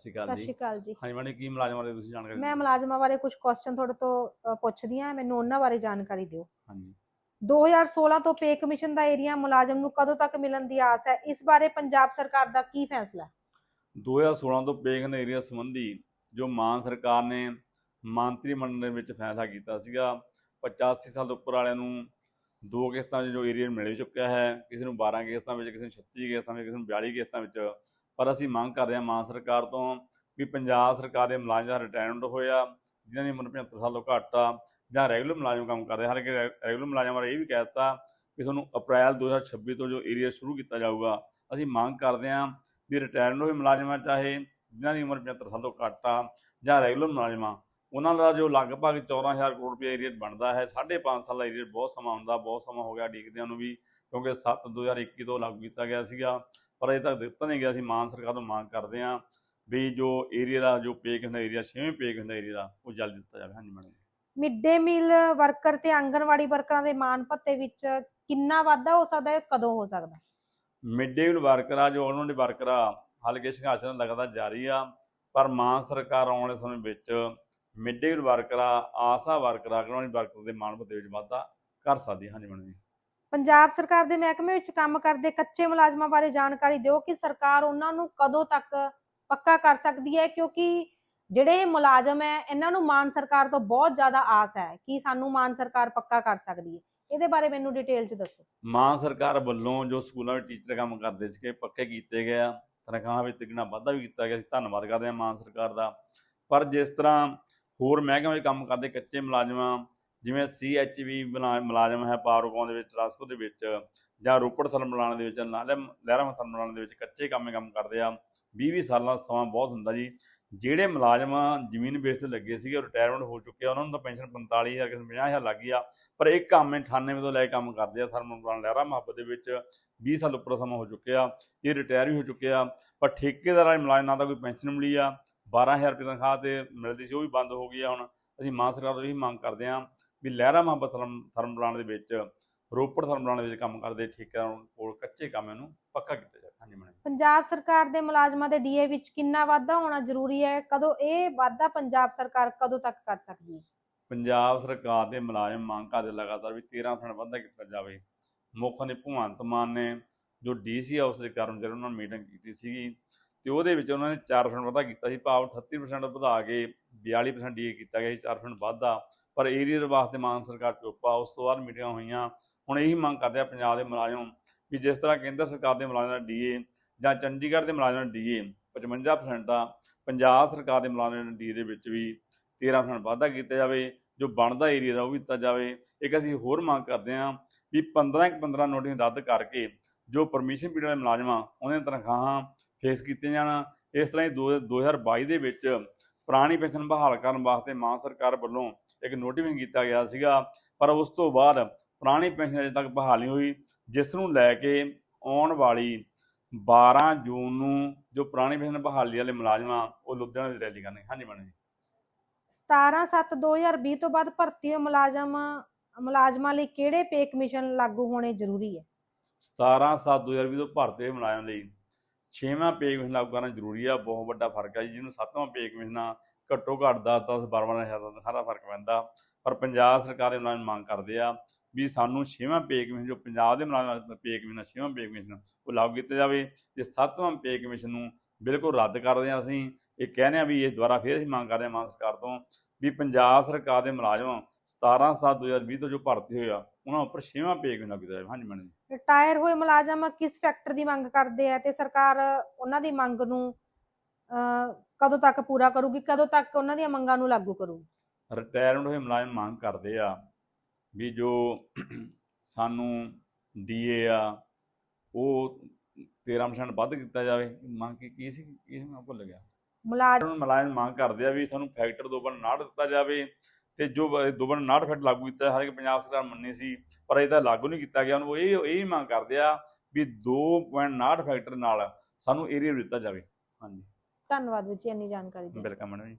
ਸ਼੍ਰੀ ਅਕਾਲ ਸਤਿ ਜੀ। ਸ਼੍ਰੀ ਅਕਾਲ ਜੀ। ਹਾਂਜੀ ਮੈਡਮ ਕੀ ਮੁਲਾਜ਼ਮਾਂ ਬਾਰੇ ਤੁਸੀਂ ਜਾਣਕਾਰੀ ਮੈਂ? ਮੁਲਾਜ਼ਮਾਂ ਬਾਰੇ ਕੁਝ ਕੁਐਸਚਨ ਤੁਹਾਡੇ ਤੋਂ ਅ, ਪੁੱਛਦੀ ਹਾਂ ਮੈਨੂੰ ਉਹਨਾਂ ਬਾਰੇ ਜਾਣਕਾਰੀ ਦਿਓ। ਹਾਂਜੀ। 2016 ਤੋਂ ਪੇ ਕਮਿਸ਼ਨ ਦਾ ਏਰੀਆ ਮੁਲਾਜ਼ਮ ਨੂੰ ਕਦੋਂ ਤੱਕ ਮਿਲਣ ਦੀ ਆਸ ਹੈ? ਇਸ ਬਾਰੇ ਪੰਜਾਬ ਸਰਕਾਰ ਦਾ ਕੀ ਫੈਸਲਾ ਹੈ? 2016 ਤੋਂ ਪੇਗਨ ਏਰੀਆ ਸੰਬੰਧੀ ਜੋ ਮਾਨ ਸਰਕਾਰ ਨੇ ਮੰਤਰੀ ਮੰਡਲ ਦੇ ਵਿੱਚ ਫੈਸਲਾ ਕੀਤਾ ਸੀਗਾ 85 ਸਾਲ ਤੋਂ ਉੱਪਰ ਵਾਲਿਆਂ ਨੂੰ ਦੋ ਕਿਸ਼ਤਾਂ 'ਚ ਜੋ ਏਰੀਆ ਮਿਲ ਚੁੱਕਿਆ ਹੈ ਕਿਸੇ ਨੂੰ 12 ਕਿਸ਼ਤਾਂ ਵਿੱਚ ਕਿਸੇ ਨੂੰ 36 ਕਿਸ਼ਤਾਂ ਵਿੱਚ ਕਿਸੇ ਨੂੰ 42 ਕਿਸ਼ਤਾਂ ਵਿੱਚ ਪਰ ਅਸੀਂ ਮੰਗ ਕਰ ਰਹੇ ਹਾਂ ਮਾਨ ਸਰਕਾਰ ਤੋਂ ਵੀ ਪੰਜਾਬ ਸਰਕਾਰ ਦੇ ਮੁਲਾਜ਼ਮ ਦਾ ਰਿਟਾਇਰਮੈਂਟ ਹੋਇਆ, ਜਿਨ੍ਹਾਂ ਦੀ ਉਮਰ 75 ਸਾਲ ਤੋਂ ਘੱਟ ਆ, ਜਾਂ ਰੈਗੂਲਰ ਮੁਲਾਜ਼ਮ ਕੰਮ ਕਰਦੇ ਹਾਲਾਂਕਿ ਰੈਗੂਲਰ ਮੁਲਾਜ਼ਮਾਂ ਬਾਰੇ ਇਹ ਵੀ ਕਹਿ ਦਿੱਤਾ ਕਿ ਤੁਹਾਨੂੰ ਅਪ੍ਰੈਲ 2026 ਤੋਂ ਜੋ ਏਰੀਆ ਸ਼ੁਰੂ ਕੀਤਾ ਜਾਊਗਾ, ਅਸੀਂ ਮੰਗ ਕਰਦੇ ਹਾਂ ਵੀ ਰਿਟਾਇਰਡ ਹੋਏ ਮੁਲਾਜ਼ਮਾਂ, ਚਾਹੇ ਜਿਨ੍ਹਾਂ ਦੀ ਉਮਰ 75 ਸਾਲ ਤੋਂ ਘੱਟ ਆ ਜਾਂ ਰੈਗੂਲਰ ਮੁਲਾਜ਼ਮਾਂ, ਉਹਨਾਂ ਦਾ ਜੋ ਲਗਭਗ 14000 ਕਰੋੜ ਰੁਪਏ ਏਰੀਆ ਬਣਦਾ ਹੈ 5.5 ਸਾਲ ਦਾ ਏਰੀਆ ਬਹੁਤ ਸਮਾਂ ਹੁੰਦਾ, ਬਹੁਤ ਸਮਾਂ ਹੋ ਗਿਆ ਡੀਕਦਿਆਂ ਨੂੰ ਵੀ, ਕਿਉਂਕਿ 7 2021 ਤੋਂ ਲਾਗੂ ਕੀਤਾ ਗਿਆ ਸੀਗਾ। ਪਰ ਅਜੇ ਤੱਕ ਦਿੱਤਾ ਨਹੀਂ ਗਿਆ ਸੀ ਮਾਨ ਸਰਕਾਰ ਤੋਂ ਮੰਗ ਕਰਦੇ ਹਾਂ ਵੀ ਜੋ ਏਰੀਆ ਦਾ ਜੋ ਪੇ ਹੁੰਦਾ ਏਰੀਆ ਛੇਵੇਂ ਪੇ ਹੁੰਦਾ ਏਰੀਆ ਦਾ ਉਹ ਜਲਦੀ ਦਿੱਤਾ ਜਾਵੇ ਹਾਂਜੀ madam mid day meal worker ਤੇ ਆਂਗਣਵਾੜੀ ਵਰਕਰਾਂ ਦੇ ਮਾਨ ਭੱਤੇ ਵਿੱਚ ਕਿੰਨਾ ਵਾਧਾ ਹੋ ਸਕਦਾ ਹੈ ਕਦੋਂ ਹੋ ਸਕਦਾ? ਮਿਡ ਡੇ ਮੀਲ ਵਰਕਰ ਆ ਜੋ ਉਹਨਾਂ ਦੇ ਵਰਕਰ ਆ ਹਲਕੇ ਸੰਘਰਸ਼ ਲਗਾਤਾਰ ਜਾਰੀ ਆ ਪਰ ਮਾਨ ਸਰਕਾਰ ਆਉਣ ਵਾਲੇ ਸਮੇਂ ਵਿੱਚ ਮਿਡ ਡੇ ਮੀਲ ਵਰਕਰ ਆ ਆਸਾ ਵਰਕਰ ਆ ਵਰਕਰ ਦੇ ਮਾਣ ਭੱਤੇ ਵਿੱਚ ਵਾਧਾ ਕਰ ਸਕਦੀ ਹੈ। ਹਾਂਜੀ ਮੈਡਮ ਜੀ ਪੰਜਾਬ ਸਰਕਾਰ ਦੇ ਮਹਿਕਮੇ ਵਿੱਚ ਕੰਮ ਕਰਦੇ ਕੱਚੇ ਮੁਲਾਜ਼ਮਾਂ ਬਾਰੇ ਜਾਣਕਾਰੀ ਦਿਓ ਕਿ ਸਰਕਾਰ ਉਹਨਾਂ ਨੂੰ ਕਦੋਂ ਤੱਕ ਪੱਕਾ ਕਰ ਸਕਦੀ ਹੈ, ਕਿਉਂਕਿ ਜਿਹੜੇ ਇਹ ਮੁਲਾਜ਼ਮ ਹੈ, ਇਹਨਾਂ ਨੂੰ ਮਾਨ ਸਰਕਾਰ ਤੋਂ ਬਹੁਤ ਜ਼ਿਆਦਾ ਆਸ ਹੈ ਕਿ ਸਾਨੂੰ ਮਾਨ ਸਰਕਾਰ ਪੱਕਾ ਕਰ ਸਕਦੀ ਹੈ। ਇਹਦੇ ਬਾਰੇ ਮੈਨੂੰ ਡਿਟੇਲ ਚ ਦੱਸੋ। ਮਾਨ ਸਰਕਾਰ ਵੱਲੋਂ ਜੋ ਸਕੂਲਾਂ ਵਿੱਚ ਟੀਚਰ ਕੰਮ ਕਰਦੇ ਸੀਗੇ, ਪੱਕੇ ਕੀਤੇ ਗਏ ਆ। ਤਨਖਾਹਾਂ ਵਿੱਚ ਤਿਗਣਾ ਵਾਧਾ ਵੀ ਕੀਤਾ ਗਿਆ ਸੀ, ਧੰਨਵਾਦ ਕਰਦੇ ਹਾਂ ਮਾਨ ਸਰਕਾਰ ਦਾ। ਪਰ ਜਿਸ ਤਰ੍ਹਾਂ ਹੋਰ ਮਹਿਕਮੇ ਵਿੱਚ ਕੰਮ ਕਰਦੇ ਕੱਚੇ ਮੁਲਾਜ਼ਮਾਂ ਜਿਵੇਂ ਸੀਐਚਵੀ ਮੁਲਾਜ਼ਮ ਹੈ ਪਾਵਰਕੌਮ ਦੇ ਵਿੱਚ, ਰਾਸਕੋ ਦੇ ਵਿੱਚ, ਜਾਂ ਰੋਪੜ ਥਰਮਲਾਨ ਦੇ ਵਿੱਚ ਨਾਲੇ ਲਹਿਰਾ ਥਰਮਲਾਨ ਦੇ ਵਿੱਚ ਕੱਚੇ ਕੰਮ ਕੰਮ ਕਰਦੇ ਆ 20-20 ਸਾਲਾਂ ਦਾ ਸਮਾਂ ਬਹੁਤ ਹੁੰਦਾ ਜੀ। ਜਿਹੜੇ ਮੁਲਾਜ਼ਮ ਜ਼ਮੀਨ ਬੇਸ ਤੇ ਲੱਗੇ ਸੀਗੇ ਰਿਟਾਇਰਮੈਂਟ ਹੋ ਚੁੱਕੇ ਆ, ਉਹਨਾਂ ਨੂੰ ਤਾਂ ਪੈਨਸ਼ਨ 45000 ਕਿਸੇ ਨੂੰ 50000 ਲੱਗ ਗਈ ਆ, ਪਰ ਇੱਕ ਕੰਮ 98 ਤੋਂ ਲੈ ਕੇ ਕੰਮ ਕਰਦੇ ਆ ਥਰਮਲ ਪਲਾਨ ਲਹਿਰਾ ਮੁਹੱਬਤ ਦੇ ਵਿੱਚ 20 ਸਾਲ ਉੱਪਰ ਸਮਾਂ ਹੋ ਚੁੱਕਿਆ, ਇਹ ਰਿਟਾਇਰ ਵੀ ਹੋ ਚੁੱਕੇ ਆ, ਪਰ ਠੇਕੇਦਾਰਾਂ ਵਾਲੇ ਮੁਲਾਜ਼ਮਾਂ ਦਾ ਕੋਈ ਪੈਨਸ਼ਨ ਮਿਲੀ ਆ 12000 ਰੁਪਏ ਤਨਖਾਹ ਤੇ ਮਿਲਦੀ ਸੀ, ਉਹ ਵੀ ਬੰਦ ਹੋ ਗਈ ਆ ਹੁਣ, ਅਸੀਂ ਮਾਨ ਸਰਕਾਰ ਤੋਂ ਇਹੀ ਮੰਗ ਕਰਦੇ ਆ ਵੀ ਲਹਿਰਾ ਮੁਹੱਬਤ ਥਰਮਲ ਪਲਾਨ ਦੇ ਵਿੱਚ ਰੋਪੜ ਥਰਮਲ ਪਲਾਨ ਦੇ ਵਿੱਚ ਕੰਮ ਕਰਦੇ ਠੇਕੇਦਾਰਾਂ ਕੋਲ ਕੱਚੇ ਕੰਮ ਨੂੰ ਪੱਕਾ ਕੀਤਾ ਜਾਵੇ। ਹਾਂਜੀ ਮੈਡਮ ਪੰਜਾਬ ਸਰਕਾਰ ਦੇ ਮੁਲਾਜ਼ਮਾਂ ਦੇ ਡੀਏ ਵਿੱਚ ਕਿੰਨਾ ਵਾਧਾ ਹੋਣਾ ਜ਼ਰੂਰੀ ਹੈ? ਕਦੋਂ ਇਹ ਵਾਧਾ ਪੰਜਾਬ ਸਰਕਾਰ ਕਦੋਂ ਤੱਕ ਕਰ ਸਕਦੀ ਹੈ? ਪੰਜਾਬ ਸਰਕਾਰ ਦੇ ਮੁਲਾਜ਼ਮ ਮੰਗ ਕਰਦੇ ਲਗਾਤਾਰ ਵੀ 13% ਵਾਧਾ ਕੀਤਾ ਜਾਵੇ। ਮੁੱਖ ਨੇ ਭਗਵੰਤ ਮਾਨ ਨੇ ਜੋ ਡੀਸੀ ਹਾਊਸ ਦੇ ਕਰਮਚਾਰੀ ਉਹਨਾਂ ਨਾਲ ਮੀਟਿੰਗ ਕੀਤੀ ਸੀਗੀ ਤੇ ਉਹਦੇ ਵਿੱਚ ਉਹਨਾਂ ਨੇ 4% ਵਾਧਾ ਕੀਤਾ ਸੀ। ਭਾਵ 38% ਵਧਾ ਕੇ 42% ਡੀਏ ਕੀਤਾ ਗਿਆ ਸੀ। 4% ਵਾਧਾ ਪਰ ਏਰੀਆ ਵਾਸਤੇ ਮਾਨ ਸਰਕਾਰ ਚੁੱਪਾ ਉਸ ਤੋਂ ਬਾਅਦ ਮੀਟਿੰਗਾਂ ਹੋਈਆਂ। ਹੁਣ ਇਹੀ ਮੰਗ ਕਰਦੇ ਆ ਪੰਜਾਬ ਦੇ ਮੁਲਾਜ਼ਮ ਵੀ ਜਿਸ ਤਰ੍ਹਾਂ ਕੇਂਦਰ ਸਰਕਾਰ ਦੇ ਮੁਲਾਜ਼ਮਾਂ ਦਾ ਡੀਏ ਜਾਂ ਚੰਡੀਗੜ੍ਹ ਦੇ ਮੁਲਾਜ਼ਮਾਂ ਦਾ ਡੀਏ 55% ਆ, ਪੰਜਾਬ ਸਰਕਾਰ ਦੇ ਮੁਲਾਜ਼ਮਾਂ ਦੇ ਡੀਏ ਦੇ ਵਿੱਚ ਵੀ 13% ਵਾਧਾ ਕੀਤਾ ਜਾਵੇ, ਜੋ ਬਣਦਾ ਏਰੀਆ ਦਾ ਉਹ ਵੀ ਦਿੱਤਾ ਜਾਵੇ। ਇੱਕ ਅਸੀਂ ਹੋਰ ਮੰਗ ਕਰਦੇ ਹਾਂ ਵੀ 15 ਇੱਕ 15 ਨੋਟਿਸ ਰੱਦ ਕਰਕੇ ਜੋ ਪਰਮਿਸ਼ਨ ਪੀਰੀਅਡ ਵਾਲੇ ਮੁਲਾਜ਼ਮਾਂ, ਉਹਨਾਂ ਦੀਆਂ ਤਨਖਾਹਾਂ ਫੇਸ ਕੀਤੀਆਂ ਜਾਣ। ਇਸ ਤਰ੍ਹਾਂ ਹੀ ਦੋ- 2022 ਦੇ ਵਿੱਚ ਪੁਰਾਣੀ ਪੈਨਸ਼ਨ ਬਹਾਲ ਕਰਨ ਵਾਸਤੇ ਮਾਨ ਸਰਕਾਰ ਵੱਲੋਂ ਇੱਕ ਨੋਟੀਫਿਕੇਸ਼ਨ ਕੀਤਾ ਗਿਆ ਸੀਗਾ ਪਰ ਉਸ ਤੋਂ ਬਾਅਦ ਪੁਰਾਣੀ ਪੈਨਸ਼ਨ ਅਜੇ ਤੱਕ ਬਹਾਲ ਨਹੀਂ ਹੋਈ ਜਿਸ ਨੂੰ ਲੈ ਕੇ ਆਉਣ ਵਾਲੀ 12 ਜੂਨ ਨੂੰ ਜੋ ਪੁਰਾਣੀ ਪੈਨਸ਼ਨ ਬਹਾਲੀ ਵਾਲੇ ਮੁਲਾਜ਼ਮਾਂ ਉਹ ਲੁਧਿਆਣਾ ਦੀ ਰੈਲੀ ਕਰਨਗੇ। ਹਾਂਜੀ ਮੈਡਮ ਜੀ। 17/7/2020 ਤੋਂ ਬਾਅਦ ਭਰਤੀ ਮੁਲਾਜ਼ਮ ਮੁਲਾਜ਼ਮਾਂ ਲਈ ਕਿਹੜੇ ਪੇ ਕਮਿਸ਼ਨ ਲਾਗੂ ਹੋਣੇ ਜ਼ਰੂਰੀ ਹੈ? 17 7 2020 ਤੋਂ ਭਰਤੇ ਹੋਏ ਮੁਲਾਜ਼ਮਾਂ ਲਈ ਛੇਵਾਂ ਪੇ ਕਮਿਸ਼ਨ ਲਾਗੂ ਕਰਨਾ ਜ਼ਰੂਰੀ ਆ। ਬਹੁਤ ਵੱਡਾ ਫ਼ਰਕ ਹੈ ਜੀ ਜਿਹਨੂੰ ਸੱਤਵਾਂ ਪੇ ਕਮਿਸ਼ਨ ਘੱਟੋ ਘੱਟ 10 10 12 ਹਜ਼ਾਰ ਦਾ ਸਾਰਾ ਫ਼ਰਕ ਪੈਂਦਾ। ਪਰ ਪੰਜਾਬ ਸਰਕਾਰ ਦੇ ਮੁਲਾਜ਼ਮ ਮੰਗ ਕਰਦੇ ਆ ਵੀ ਸਾਨੂੰ ਛੇਵਾਂ ਪੇ ਕਮਿਸ਼ਨ ਜੋ ਪੰਜਾਬ ਦੇ ਮੁਲਾਜ਼ਮਾਂ ਪੇ ਕਮਿਸ਼ਨ ਛੇਵਾਂ ਪੇ ਕਮਿਸ਼ਨ ਉਹ ਲਾਗੂ ਕੀਤਾ ਜਾਵੇ। ਤੇ ਸੱਤਵਾਂ ਪੇ ਕਮਿਸ਼ਨ ਨੂੰ ਬਿਲਕੁਲ ਰੱਦ ਕਰਦੇ ਆ ਅਸੀਂ, ਇਹ ਕਹਿੰਦੇ ਆ ਵੀ ਇਹ ਦੁਬਾਰਾ ਫੇਰ ਅਸੀਂ ਮੰਗ ਕਰਦੇ ਆ ਮਾਨ ਸਰਕਾਰ ਤੋਂ ਵੀ ਪੰਜਾਬ ਸਰਕਾਰ ਦੇ ਮੁਲਾਜ਼ਮ 17 7 2020 ਤੋਂ ਜੋ ਭਰਤੀ ਹੋਏ ਆ, ਉਹਨਾਂ ਉੱਪਰ ਛੇਵਾਂ ਪੇ ਕਮਿਸ਼ਨ ਲਾਗੂ ਕੀਤਾ ਜਾਵੇ। ਹਾਂਜੀ ਮੈਡਮ ਰਿਟਾਇਰ ਹੋਏ ਮੁਲਾਜ਼ਮ ਕਿਸ ਫੈਕਟਰ ਦੀ ਮੰਗ ਕਰਦੇ ਆ ਤੇ ਸਰਕਾਰ ਉਹਨਾਂ ਦੀ ਮੰਗ ਨੂੰ ਕਦੋਂ ਤੱਕ ਪੂਰਾ ਕਰੂਗੀ ਕਦੋਂ ਤੱਕ ਉਹਨਾਂ ਦੀਆਂ ਮੰਗਾਂ ਨੂੰ ਲਾਗੂ ਕਰੂਗੀ? ਰਿਟਾਇਰਮੈਂਟ ਹੋਏ ਮੁਲਾਜ਼ਮ ਮੰਗ ਕਰਦੇ ਆ ਵੀ ਜੋ ਸਾਨੂੰ ਡੀਏ ਆ ਉਹ 13% ਵੱਧ ਕੀਤਾ ਜਾਵੇ। ਮੰਗ ਕੀ ਕੀ ਸੀ ਕੀ ਮੈਂ ਭੁੱਲ ਗਿਆ। ਮੁਲਾਜ਼ਮ ਮੁਲਾਜ਼ਮ ਮੰਗ ਕਰਦੇ ਆ ਵੀ ਸਾਨੂੰ ਫੈਕਟਰ ਦੋ ਬਣ ਨਾੜ ਦਿੱਤਾ ਜਾਵੇ ਤੇ ਜੋ ਬ- ਦੋ ਬਣ ਨਾੜ ਫੈਕਟਰ ਲਾਗੂ ਕੀਤਾ ਹਰ ਇੱਕ ਪੰਜਾਬ ਸਰਕਾਰ ਮੰਨੀ ਸੀ ਪਰ ਇਹਦਾ ਲਾਗੂ ਨਹੀਂ ਕੀਤਾ ਗਿਆ। ਉਹਨੂੰ ਇਹ ਇਹ ਮੰਗ ਕਰਦੇ ਆ ਵੀ 2.9 ਫੈਕਟਰ ਨਾਲ ਸਾਨੂੰ ਏਰੀਆ ਦਿੱਤਾ ਜਾਵੇ। ਹਾਂਜੀ। ਧੰਨਵਾਦ ਵਿੱਚ ਇੰਨੀ ਜਾਣਕਾਰੀ ਦੀ ਵੈਲਕਮ ਮੈਡਮ ਜੀ।